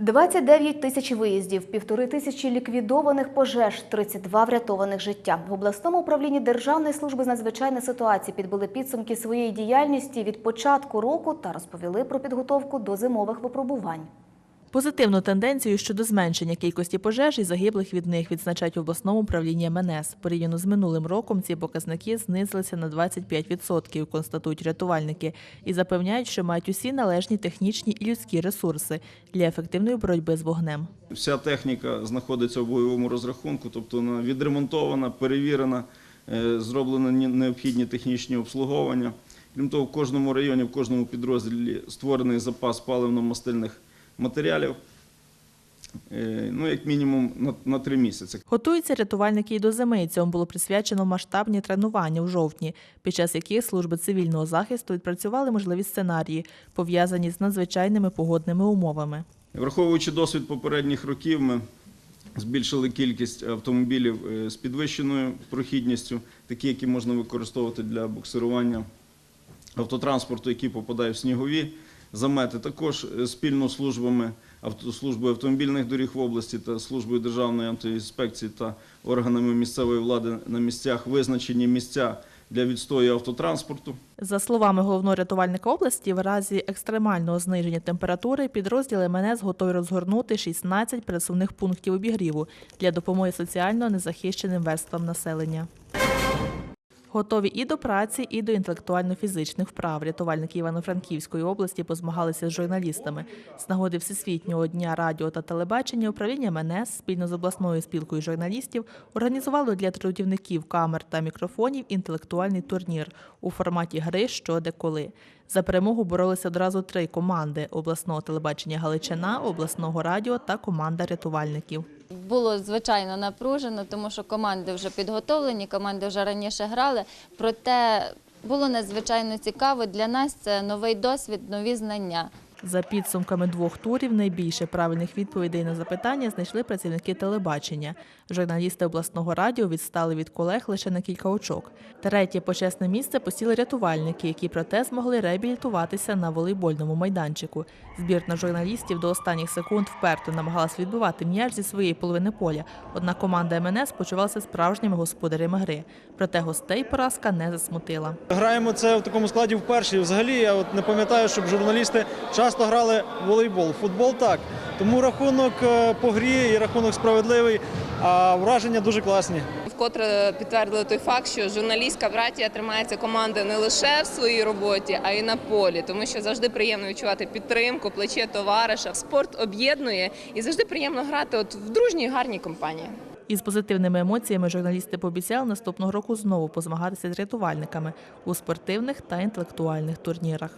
29 тисяч виїздів, півтори тисячі ліквідованих пожеж, 32 врятованих життя. В обласному управлінні Державної служби з надзвичайних ситуацій підбили підсумки своєї діяльності від початку року та розповіли про підготовку до зимових випробувань. Позитивну тенденцію щодо зменшення кількості пожеж і загиблих від них відзначають в обласному управлінні МНС. Порівняно з минулим роком ці показники знизилися на 25%, констатують рятувальники, і запевняють, що мають усі належні технічні і людські ресурси для ефективної боротьби з вогнем. Вся техніка знаходиться в бойовому розрахунку, тобто вона відремонтована, перевірена, е, зроблено необхідні технічні обслуговування. Крім того, в кожному районі, в кожному підрозділі створений запас паливно-мастильних матеріалів, е, ну, як мінімум на, на три місяці. Готуються рятувальники і до зими. Цьому було присвячено масштабні тренування в жовтні, під час яких служби цивільного захисту відпрацювали можливі сценарії, пов'язані з надзвичайними погодними умовами. Враховуючи досвід попередніх років, ми збільшили кількість автомобілів е, з підвищеною прохідністю, такі, які можна використовувати для буксирування автотранспорту, який попадає в снігові замети. Також е, спільно з службами службою автомобільних доріг в області та службою державної антиінспекції та органами місцевої влади на місцях визначені місця для відстою автотранспорту. За словами головного рятувальника області, в разі екстремального зниження температури підрозділи МНС готові розгорнути 16 пересувних пунктів обігріву для допомоги соціально незахищеним верствам населення. Готові і до праці, і до інтелектуально-фізичних вправ. Рятувальники Івано-Франківської області позмагалися з журналістами. З нагоди Всесвітнього дня радіо та телебачення управління МНС спільно з обласною спілкою журналістів організувало для трудівників камер та мікрофонів інтелектуальний турнір у форматі гри що де коли. За перемогу боролися одразу три команди обласного телебачення Галичина, обласного радіо та команда рятувальників. Було звичайно напружено, тому що команди вже підготовлені, команди вже раніше грали. Проте було надзвичайно цікаво. Для нас це новий досвід, нові знання. За підсумками двох турів найбільше правильних відповідей на запитання знайшли працівники телебачення. Журналісти обласного радіо відстали від колег лише на кілька очок. Третє почесне місце посіли рятувальники, які проте змогли реабілітуватися на волейбольному майданчику. Збірна журналістів до останніх секунд вперто намагалась відбивати м'яч зі своєї половини поля. Однак команда МНС почувалася справжніми господарями гри. Проте гостей поразка не засмутила. Граємо це в такому складі вперше. Взагалі я от не пам'ятаю, щоб журналісти часто грали в волейбол. Футбол так. Тому рахунок е, по грі і рахунок справедливий, а враження дуже класні. Вкотре підтвердили той факт, що журналістська братія тримається команди не лише в своїй роботі, а й на полі, тому що завжди приємно відчувати підтримку, плече товариша. Спорт об'єднує і завжди приємно грати от в дружній гарній компанії. Із позитивними емоціями журналісти пообіцяли наступного року знову позмагатися з рятувальниками у спортивних та інтелектуальних турнірах.